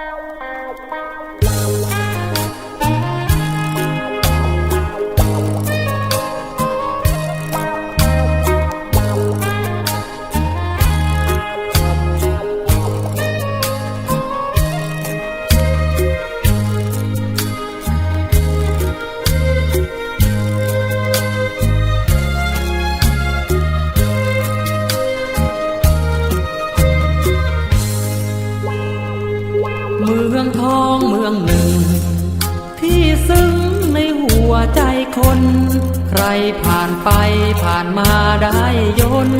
เมืองทองเมืองหนึ่ง ที่ซึ้งในหัวใจคน ใครผ่านไปผ่านมาได้ยน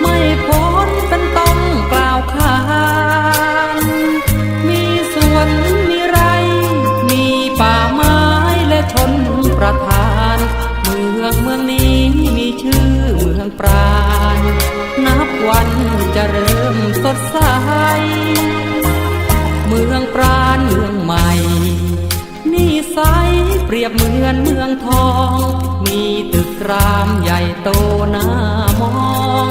ไม่พ้นเป็นต้องกล่าวขานมีสวนมีไร มีป่าไม้และชนประทาน เมืองเมืองนี้มีชื่อเมืองปราานเมืองใหม่นี่ใสยเปรียบเหมือนเมืองทอง มีตึกรามใหญ่โตน่ามอง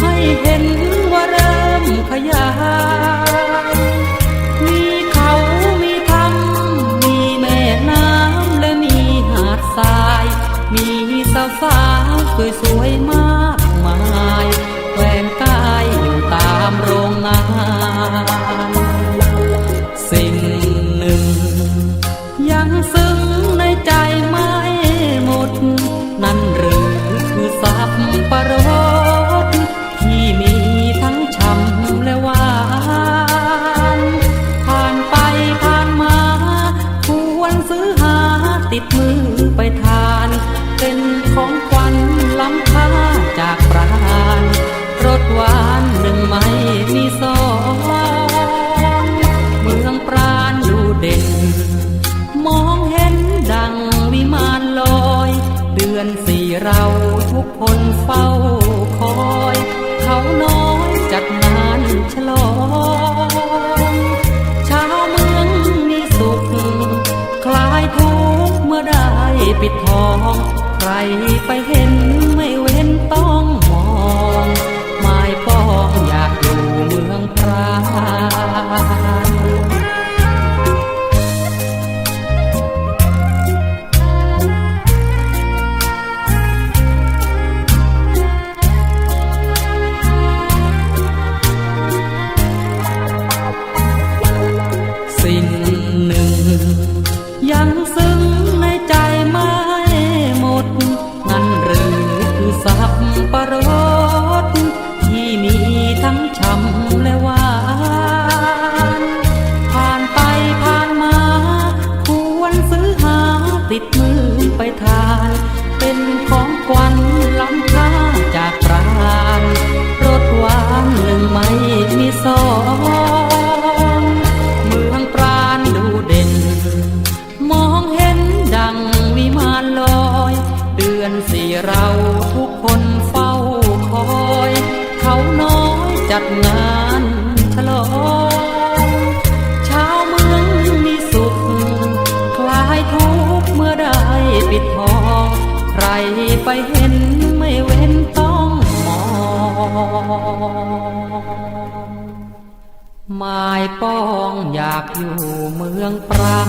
ให้เห็น เฝ้าคอย เขาน้อยจัดงานฉลองชาวเมืองมีสุข คลายทุกข์เมื่อได้ปิดทอง ใครไปเห็น ติดมือไปทาน เป็นของขวัญล้ำค่าจากปราณรสหวานหนึ่งไม่มีสองเมืองปราณดูเด่น มองเห็นดังวิมานลอย เดือนสี่เราทุกคนเฝ้าคอย เขาน้อยจัดงานฉลองชาวเมืองมีสุขคลายทุก ปิดทองใครไปเห็นไม่เว้นต้องมองหมายปองอยากอยู่เมืองปราง